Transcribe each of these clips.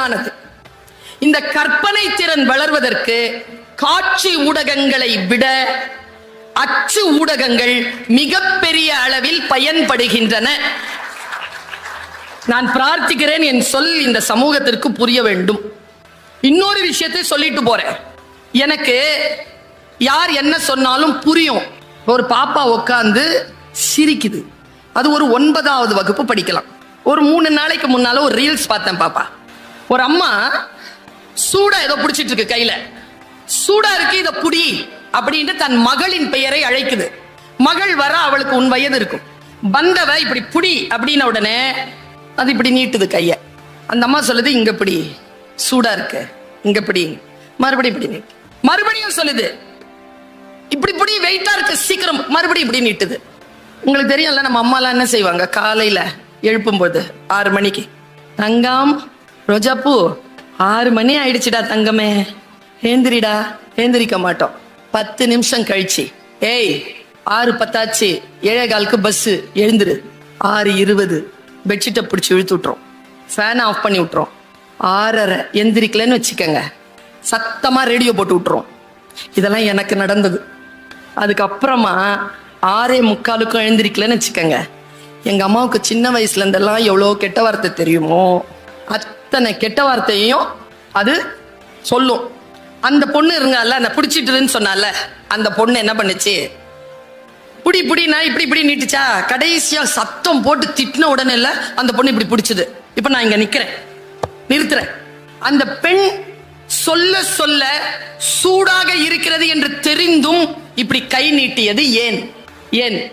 மேலானது இந்த கற்பனை திறன் வளர்வதற்கு காட்சி ஊடகங்களை விட அச்சு ஊடகங்கள் மிகப்பெரிய அளவில் பயன்படுகின்றன. நான் பிரார்த்திக்கிறேன் என் சொல் இந்த சமூகத்திற்கு புரிய வேண்டும். இன்னொரு விஷயத்தை சொல்லிட்டு போறேன். எனக்கு யார் என்ன சொன்னாலும் புரியும். ஒரு பாப்பா உட்காந்து சிரிக்குது. அது ஒரு ஒன்பதாவது வகுப்பு படிக்கலாம். ஒரு மூணு நாளைக்கு முன்னால ஒரு ரீல்ஸ் பார்த்தேன் பாப்பா. ஒரு அம்மா சூடா ஏதோ பிடிச்சிட்டு இருக்கு கையில. சூடா இருக்கு இத புடி அப்படின்னு தன் மகளின் பெயரை அழைக்குது. மகள் வர அவளுக்கு உன் வயது இருக்கும். வந்தவ இப்படி புடி அப்படின்ன உடனே அது இப்படி நீட்டுது கைய. அந்த அம்மா சொல்லுது இங்க பிடி சூடா இருக்கு. இங்க பிடி. மறுபடியும் இப்படி நீட்டு. மறுபடியும் சொல்லுது இப்படி இப்படி வெயிட்டா இருக்கு சீக்கிரம். மறுபடியும் இப்படி நீட்டுது. உங்களுக்கு தெரியும்ல நம்ம அம்மாலாம் என்ன செய்வாங்க? காலையில எழுப்பும் போது ஆறு மணிக்கு தங்கம் ரோஜாப்பூ ஆறு மணி ஆயிடுச்சுடா தங்கமே. ஏந்திரிடா ஏந்திரிக்க மாட்டோம். பத்து நிமிஷம் கழிச்சு. ஏய் ஆறு பத்தாச்சு ஏழே காலுக்கு பஸ் எழுந்துரு. ஆறு இருபது. பெட்ஷீட்டை பிடிச்சி இழுத்து விட்டுரும். ஃபேனை ஆஃப் பண்ணி விட்டுரும். ஆறரை எந்திரிக்கலன்னு வச்சுக்கோங்க. சத்தமாக ரேடியோ போட்டு விட்டுரும். இதெல்லாம் எனக்கு நடந்தது. அதுக்கப்புறமா ஆறே முக்காலுக்கும் எழுந்திரிக்கலன்னு வச்சுக்கோங்க. எங்கள் அம்மாவுக்கு சின்ன வயசுலேருந்தெல்லாம் எவ்வளோ கெட்ட வார்த்தை தெரியுமோ? அத்தனை கெட்ட வார்த்தையும் அது சொல்லும். அந்த பொண்ணு இருங்கல்ல அந்த பிடிச்சிட்டுருன்னு சொன்னால அந்த பொண்ணு என்ன பண்ணுச்சு? புடி நான் இப்படி இப்படி நீட்டுச்சா? கடைசியா சத்தம் போட்டு திட்டின உடனே இல்ல அந்த பொண்ணு இப்படி பிடிச்சது. இப்ப நான் இங்க நிக்கிறேன். நிறுத்துறேன். அந்த பெண் சொல்ல சொல்ல சூடாக இருக்கிறது என்று தெரிந்தும் இப்படி கை நீட்டியது ஏன்? ஏன்?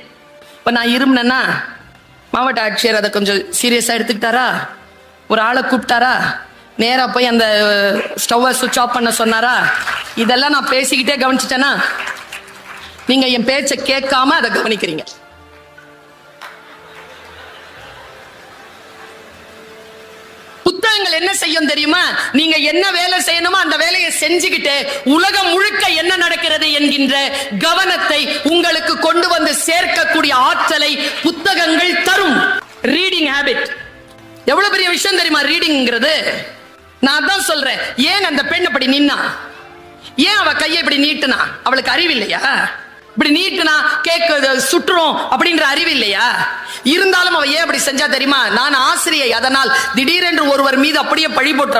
இப்ப நான் இருமுனேன்னா மாவட்ட ஆட்சியர் அதை கொஞ்சம் சீரியஸா எடுத்துக்கிட்டாரா? ஒரு ஆளை கூப்பிட்டாரா? நேராக போய் அந்த ஸ்டவ்வை சுவிட்ச் ஆஃப் பண்ண சொன்னாரா? இதெல்லாம் நான் பேசிக்கிட்டே கவனிச்சிட்டேன்னா நீங்கள் என் பேச்சை கேட்காம அதை கவனிக்கிறீங்க. புத்தகங்கள் என்ன செய்யும் தெரியுமா? நீங்க என்ன வேலை செய்யணுமோ அந்த வேலையை செஞ்சுக்கிட்டு உலகம் முழுக்க என்ன நடக்கிறது என்கின்ற கவனத்தை உங்களுக்கு கொண்டு வந்து சேர்க்கக்கூடிய ஆற்றலை புத்தகங்கள் தரும். ரீடிங் ஹேபிட் எவ்வளவு பெரிய விஷயம் தெரியுமா ரீடிங்கிறது நான் அதான் சொல்றேன். ஏன் அந்த பெண் அப்படி நின்னா? ஏன் அவ கையை இப்படி நீட்டுனா? அவளுக்கு அறிவு இல்லையா இப்படி நீட்டுனா கேக்கு சுற்றுறோம் அப்படின்ற அறிவு இல்லையா இருந்தாலும் அவ ஏன் அப்படி செஞ்சா தெரியுமா? நான் ஆசிரியை அதனால் திடீரென்று ஒருவர் மீது அப்படியே பழி போட்டுற